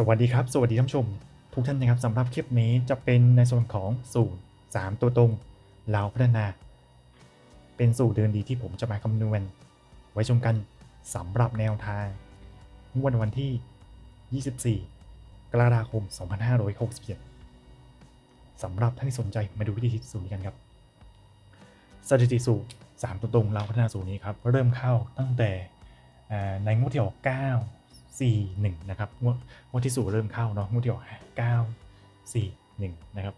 สวัสดีครับ สวัสดีท่านผู้ชม ทุกท่านนะครับสำหรับคลิปนี้จะเป็นในส่วนของสูตร 3 ตัวตรงเราพัฒนา เป็นสูตรเดินดีที่ผมจะมาคำนวณ ไว้ชมกันสำหรับแนวทางงวดวันที่ 24 กรกฎาคม 2567สำหรับท่านที่สนใจมาดูวิธีสูตรนี้กันครับสถิติสูตร 3 ตัวตรงเราพัฒนาสูตรนี้ครับเริ่มเข้าตั้งแต่ในงวดที่ออก9 4 1 นะครับงวดงวดที่สูตรเริ่มเข้าเนาะงวดที่ออก9 4 1 นะครับ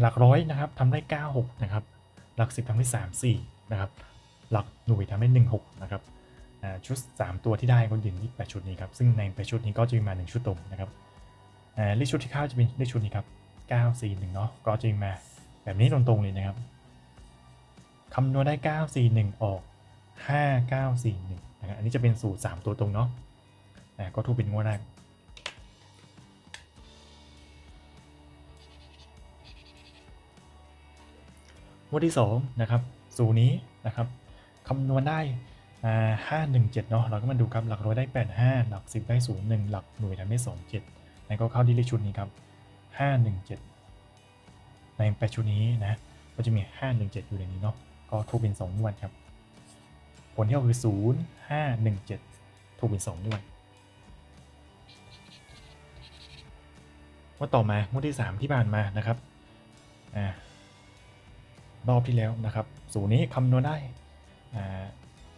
หลักร้อยนะครับทำได้ 96 นะครับ หลัก 10ทำได้ 3 4 นะครับ หลักหน่วยทำได้ 1 6 นะครับชุด 3 ตัวที่ได้ก็เด่นที่8ชุดนี้ครับ ซึ่งใน8ชุดนี้ก็จะมีมา 1 ชุดตรงนะครับเลขชุดที่เข้าจะเป็นเลขชุดนี้ครับ 9 4 1 เนาะก็จะมีมาแบบนี้ตรงๆเลยนะครับคำนวณได้ 9 4 1 ออก 5 9 4 1 นะครับอันนี้จะเป็นสูตร 3 ตัวตรงเนาะก็ถูกเป็นงวดแรกงวดที่2นะครับสูตรนี้นะครับคำนวณได้ห้าหนึ่งเจ็ดเนาะเราก็มาดูครับหลักร้อยได้8 5หลัก10ได้0 1หลักหน่วยทำได้2 7นั่นก็เข้าที่เลขชุดนี้ครับ5 1 7ในแปดชุดนี้นะก็จะมี5 1 7อยู่ในนี้เนาะก็ถูกเป็น2งวดครับ ผลที่ออกคือ 0 5 1 7 ถูกเป็น2ด้วยว่าต่อมางวดที่ 3 ที่ผ่านมานะครับอ่ารอบที่แล้วนะครับ สูตรนี้คำนวณได้อ่า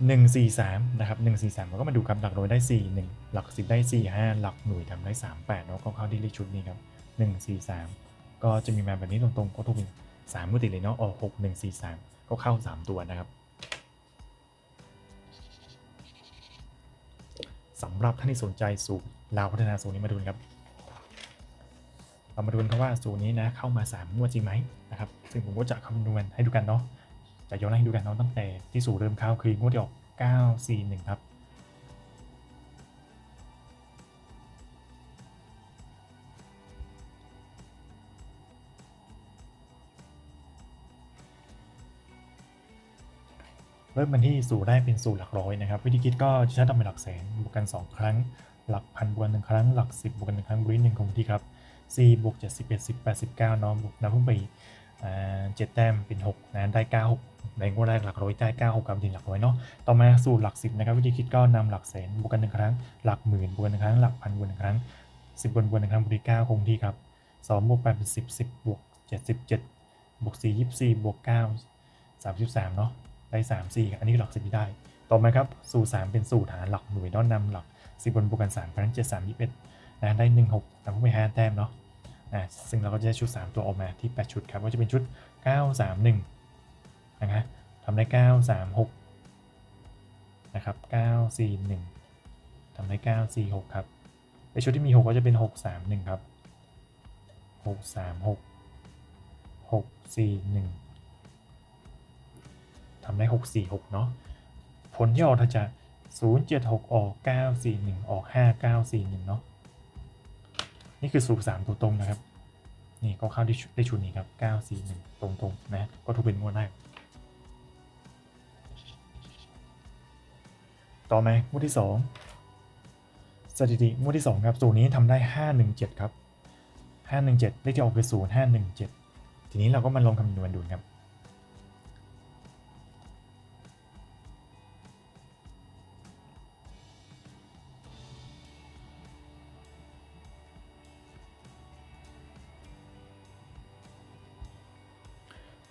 1 4 3นะครับ1 4 3เราก็มาดูครับหลักร้อยได้4 1หลัก10ได้4 5หลักหน่วยทำได้3 8แล้วก็เข้าที่เลขชุดนี้ครับ1 4 3ก็จะมีมาแบบนี้ตรงๆก็ถูกเป็น3มือติดเลยเนาะออก6 1 4 3ก็เข้า3ตัวนะครับ สำหรับท่านที่สนใจสูตรลาวพัฒนาสูตรนี้มาดูนะครับเรามาดูกันว่าสูตรนี้นะเข้ามา3งวดจริงไหมนะครับซึ่งผมก็จะคำนวณให้ดูกันเนาะจะย้อนให้ดูกันเนาะตั้งแต่ที่สูตรเริ่มเข้าคืองวดที่ออก9 4 1ครับ เริ่มกันที่สูตรแรกเป็นสูตรหลักร้อยนะครับ วิธีคิดก็จะใช้ทำเป็นหลักแสนบวกกัน 2 ครั้ง หลักพันบวกกันหนึ่งครั้ง หลัก 10บวกกันหนึ่งครั้งบวกหนึ่งคงที่ครับ4บวก7 11 18 19เนาะบวกนับเพิ่มไปอีกอ่า7แต้มเป็น6นะได้ 9 6 ในงวดแรกหลักร้อยได้ 9 6กับถึงหลักร้อยเนาะต่อมาสูตรหลัก 10 นะครับวิธีคิดก็นำหลักแสนบวกกันหนึ่งครั้ง หลักหมื่นบวกกันหนึ่งครั้งหลักพันบวกหนึ่งครั้ง 10บวกบวกหนึ่งครั้งบวกที่9คงที่ครับ2บวก8เป็น10 10บวก7 17บวก4 24บวก9 33เนาะ ได้3 4อันนี้หลัก10ที่ได้ ต่อมาครับสูตร3เป็นสูตรหาหลักหน่วยเนอนนำหลัก10บนบวกกัน3เพราะฉะนั้น7 3 21นะได้1 6นำเข้าไป5แต้มเนาะอ่าซึ่งเราก็จะได้ชุด 3 ตัวออกมาที่ 8 ชุดครับก็จะเป็นชุด 9 3 1นะครับทำได้ 9 3 6นะครับ9 4 1ทำได้ 9 4 6 ครับในชุดที่มี 6 ก็จะเป็น 6 3 1 ครับ 6 3 6 6 4 1 ทำได้ 6 4 6 เนาะผลที่ออกจะ 0 7 6 ออก 9 4 1 ออก 5 9 4 1 เนาะนี่คือสูตร3ตัวตรงนะครับ นี่ก็เข้าที่ได้ชุดนี้ครับ 9 4 1 ตรงๆ นะ ก็ถูกเป็นงวดแรกต่อมางวดที่ 2 สถิติงวดที่ 2 ครับ สูตรนี้ทำได้ 5 1 7 ครับ 5 1 7 เลขที่ออกคือ 0 5 1 7 ทีนี้เราก็มาลองคำนวณดูครับ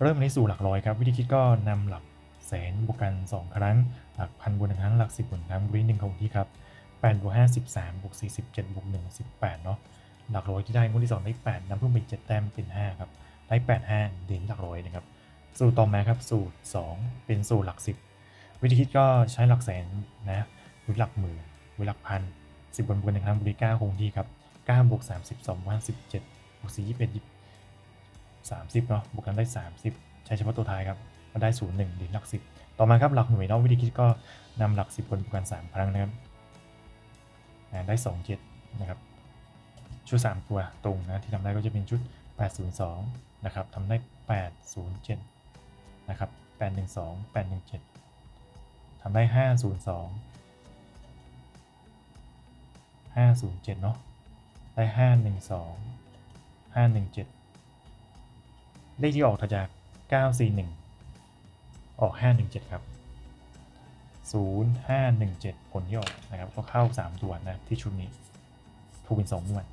เริ่มในสู่หลักร้อยครับวิธีคิดก็นำหลักแสนบวกกัน 2 ครั้ง หลักพันบวกหนึ่งครั้งหลัก10บบวกหนึ่งครั้งบวกหนึ่งคงที่ครับ8บวก5 13บวก4 17บวก1 18เนาะหลักร้อยที่ได้งวดที่ 2 ได้ 8นำเพิ่มไป7แต้มเป็น 5 ครับ ได้ 8 5 เด่นหลักร้อยนะครับ สูตรต่อมาครับ สูตร 2 เป็นสูตรหลัก 10 วิธีคิดก็ใช้หลักแสนนะหรือหลักหมื่นหรือหลักพัน10บวกบวกหนึ่งครั้งบวก9คงที่ครับ9บวก32บวก17บวก4 21 30เนาะบวกกันได้ 30 ใช้เฉพาะตัวท้ายครับก็ได้ 0 1ดิหลักสิบต่อมาครับหลักหน่วยนอกวิธีคิดก็นำหลัก 10คนบวกกัน 3 ครั้งนะครับได้ 2 7 นะครับ ชุด 3 ตัวตรงนะที่ทำได้ก็จะเป็นชุด 802 นะครับทำได้ 807 นะครับ 812 817ทำได้ 502 507 เนาะ ได้ 512 517 เลขที่ออกถัดจากเก้าสี่หนึ่งออกห้าหนึ่งเจ็ดครับศูนย์ห้าหนึ่งเจ็ดผลที่ออกนะครับ ก็เข้าสามตัวนะที่ชุดนี้ ถูกเป็นสองงวด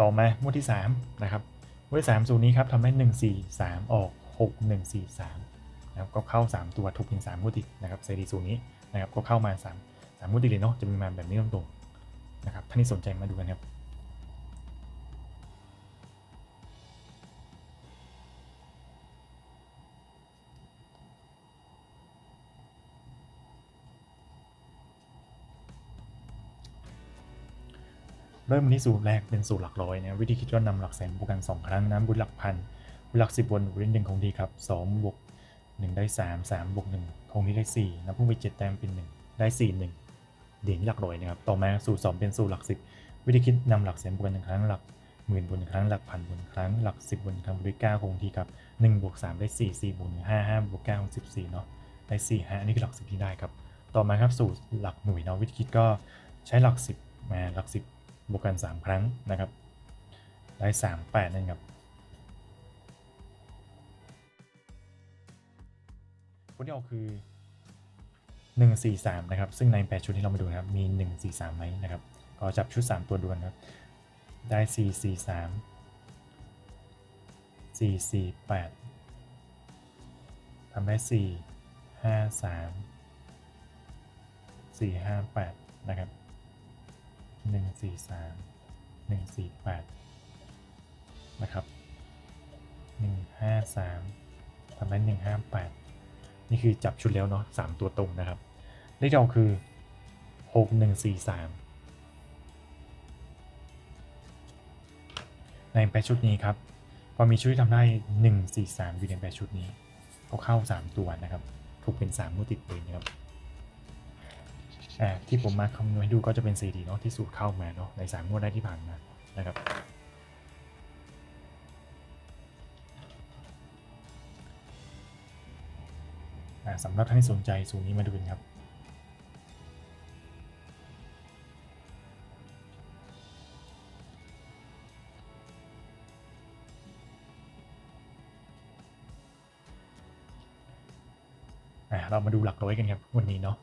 ต่อมางวดที่ 3 นะครับงวดที่3สูตรนี้ครับทำให้1 4 3 ออก 6 1 4 3 นะครับก็เข้า 3 ตัวถูกเป็น3งวดติดนะครับเซรีสูตรนี้นะครับก็เข้ามา 3 3งวดติดเลยเนาะจะมีมาแบบนี้ตรงๆนะครับท่านที่สนใจมาดูกันครับเริ่มที่สูตรแรกเป็นสูตรหลักร้อยนะวิธีคิดก็นำหลักแสนบวกกัน 2 ครั้งนะบุญหลักพันบุญหลักสิบบนบุญหนึ่งคงที่ครับ2บวก1ได้ 3 3บวก1คงที่ได้4นะพุ่งไป7แต้มเป็น 1 ได้ 4 1 ด่นที่หลักร้อยนะครับ ต่อมาสูตร2เป็นสูตรหลัก 10 วิธีคิดนำหลักแสนบวกกันหนึ่งครั้งหลักหมื่นบวกหนึ่งครั้งหลักพันบวกหนึ่งครั้งหลัก10บวกหนึ่งครั้งบวกด้วย9คงที่ครับ1บวก3ได้4 4บวก1 5 5บวก9คง14เนาะได้4 5อันนี้คือหลัก10ที่ได้ครับ ต่อมาครับสูตรหลักหน่วยเนาะวิธีคิดก็ใช้หลัก 10มาหลัก 10 บวกกัน 3 ครั้งนะครับ ได้3 8นั่นครับผลที่ออกคือ 1 4 3 นะครับ ซึ่งใน 8 ชุดที่เรามาดูนะครับ มี 1 4 3 ไหมนะครับ ก็จับชุด 3 ตัวดวลครับ ได้ 4 4 3 4 4 8ทำได้ 4 5 3 4 5 8 นะครับหนึ่งสี่สามหนึ่งสี่แปดนะครับหนึ่งห้าสามทำได้ห นี่คือจับชุดแล้วเนาะสามตัวตรงนะครับ เลขที่ออกคือหกหนึ่งสี่สามในแปดชุดนี้ครับพอมีชุดที่ทำได้หนึ่งสี่สามอยู่ในแปดชุดนี้ก็เข้าสามตัวนะครับ ถูกเป็นสามงวดติดเลยนะครับที่ผมมาคำนวณให้ดูก็จะเป็น 4D เนาะที่สูตรเข้ามาเนาะใน3งวดได้ที่ผ่านมานะครับ สำหรับท่านที่สนใจสูตรนี้มาดูกันครับเรามาดูหลักร้อยกันครับวันนี้เนาะ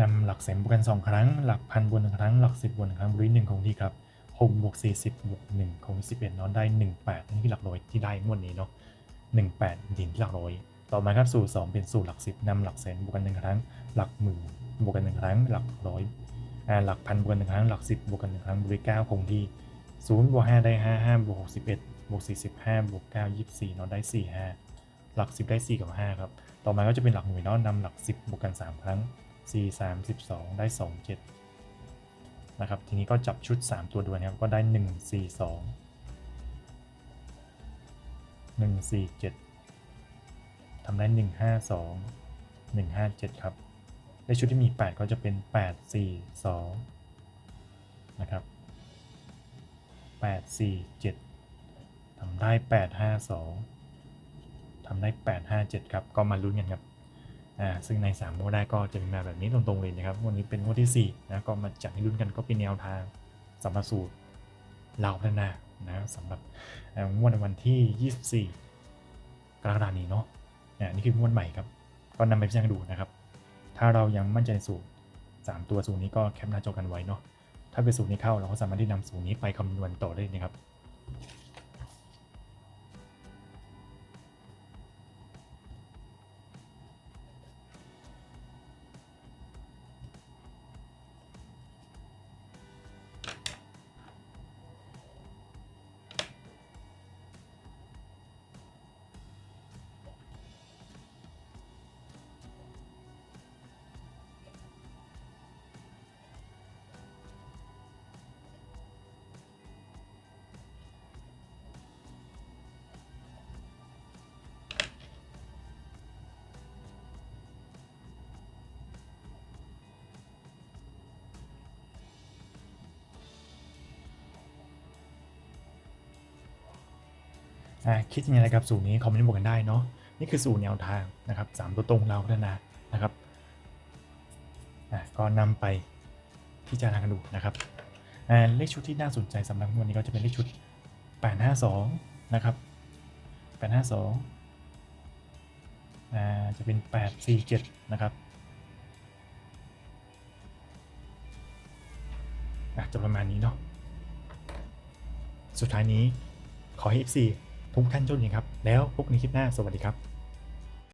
นำหลักแสนบวกกัน 2 ครั้ง หลักพันบวกหนึ่งครั้ง หลักสิบบวกหนึ่งครั้งบริหนึ่งคงที่ครับหกบวกสี่สิบบวกหนึ่งคงที่สิบเอ็ดเนาะได้หนึ่งแปดนี่คือหลักร้อยที่ได้งวดนี้เนาะหนึ่งแปดดินที่หลักร้อย ต่อมาครับสูตรสองเป็นสูตรหลักสิบนำหลักแสนบวกกันหนึ่งครั้ง หลักหมื่นบวกกันหนึ่งครั้ง หลักร้อยอ่าหลักพันบวกกันหนึ่งครั้ง หลักสิบบวกกันหนึ่งครั้งบริเก้าคงที่ศูนย์บวกห้าได้ห้าห้าบวกหกสิบเอ็ดบวกสี่สิบห้าบวกเก้ายี่สิบสี่เนาะได้สี่ห้าหลักสิบได้สี่กับห้าครับ ต่อมาก็จะเป็นหลักหน่วยเนาะนำหลักสิบบวกกันสามครั้ง 4 3 12 ได้ 2 7 นะครับ ทีนี้ก็จับชุด 3 ตัวด่วนนะครับ ก็ได้ 1 4 2 1 4 7 ทำได้ 1 5 2 1 5 7 ครับในชุดที่มี 8 ก็จะเป็น 8 4 2 นะครับ 8 4 7ทำได้ 8 5 2ทำได้ 8 5 7 ครับ ก็มาลุ้นกันครับ อ่า ซึ่งใน3งวดได้ก็จะมีมาแบบนี้ตรงๆเลยนะครับ วันนี้เป็นงวดที่4นะ ก็มาจัดให้รุ่นกันก็เป็นแนวทางสำหรับสูตรเราพัฒนานะสำหรับงวดในวันที่ 24 กรกฎาคมนี้เนาะ นี่คืองวดใหม่ครับ ก็นำไปพิจารณาดูนะครับ ถ้าเรายังมั่นใจในสูตร 3 ตัวสูตรนี้ก็แคปหน้าจอกันไว้เนาะ ถ้าเป็นสูตรนี้เข้าเราก็สามารถที่นำสูตรนี้ไปคำนวณต่อได้นะครับ คิดยังไงกับสูตรนี้คอมเมนต์บอกกันได้เนาะนี่คือสู่แนวทางนะครับสามตัวตรงเราพัฒนานะครับก็นำไปพิจารณากันดูนะครับเลขชุดที่น่าสนใจสำหรับวันนี้ก็จะเป็นเลขชุด 852 นะครับ 852อ่าจะเป็น 847 นะครับจจะประมาณนี้เนาะ สุดท้ายนี้ขอให้ FC ทุกท่านโชคดีครับ แล้วพบกันในคลิปหน้าสวัสดีครับ